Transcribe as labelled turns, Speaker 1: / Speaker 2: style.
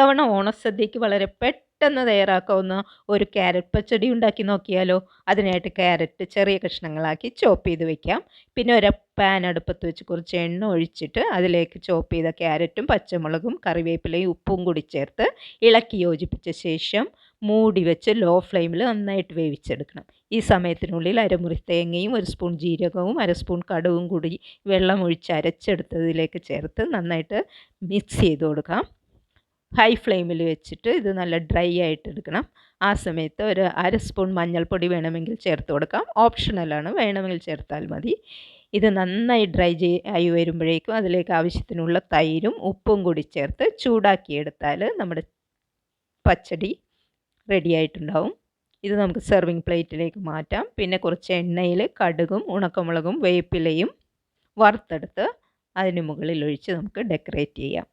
Speaker 1: ഇത്തവണ ഓണസദ്യക്ക് വളരെ പെട്ടെന്ന് തയ്യാറാക്കാവുന്ന ഒരു ക്യാരറ്റ് പച്ചടി ഉണ്ടാക്കി നോക്കിയാലോ? അതിനായിട്ട് ക്യാരറ്റ് ചെറിയ കഷ്ണങ്ങളാക്കി ചോപ്പ് ചെയ്ത് വെക്കാം. പിന്നെ ഒരു പാൻ അടുപ്പത്ത് വെച്ച് കുറച്ച് എണ്ണ ഒഴിച്ചിട്ട് അതിലേക്ക് ചോപ്പ് ചെയ്ത ക്യാരറ്റും പച്ചമുളകും കറിവേപ്പിലയും ഉപ്പും കൂടി ചേർത്ത് ഇളക്കി യോജിപ്പിച്ച ശേഷം മൂടി വെച്ച് ലോ ഫ്ലെയിമിൽ നന്നായിട്ട് വേവിച്ചെടുക്കണം. ഈ സമയത്തിനുള്ളിൽ അരമുറി തേങ്ങയും ഒരു സ്പൂൺ ജീരകവും അര സ്പൂൺ കടുവും കൂടി വെള്ളം ഒഴിച്ച് അരച്ചെടുത്തതിലേക്ക് ചേർത്ത് നന്നായിട്ട് മിക്സ് ചെയ്ത് കൊടുക്കാം. ഹൈ ഫ്ലെയിമിൽ വെച്ചിട്ട് ഇത് നല്ല ഡ്രൈ ആയിട്ട് എടുക്കണം. ആ സമയത്ത് ഒരു അര സ്പൂൺ മഞ്ഞൾപ്പൊടി വേണമെങ്കിൽ ചേർത്ത് കൊടുക്കാം. ഓപ്ഷണലാണ് വേണമെങ്കിൽ ചേർത്താൽ മതി. ഇത് നന്നായി ഡ്രൈ ആയി വരുമ്പോഴേക്കും അതിലേക്ക് ആവശ്യത്തിനുള്ള തൈരും ഉപ്പും കൂടി ചേർത്ത് ചൂടാക്കിയെടുത്താൽ നമ്മുടെ പച്ചടി റെഡി ആയിട്ടുണ്ടാവും. ഇത് നമുക്ക് സെർവിങ് പ്ലേറ്റിലേക്ക് മാറ്റാം. പിന്നെ കുറച്ച് എണ്ണയിൽ കടുകും ഉണക്കമുളകും വേപ്പിലയും വറുത്തെടുത്ത് അതിന് മുകളിൽ ഒഴിച്ച് നമുക്ക് ഡെക്കറേറ്റ് ചെയ്യാം.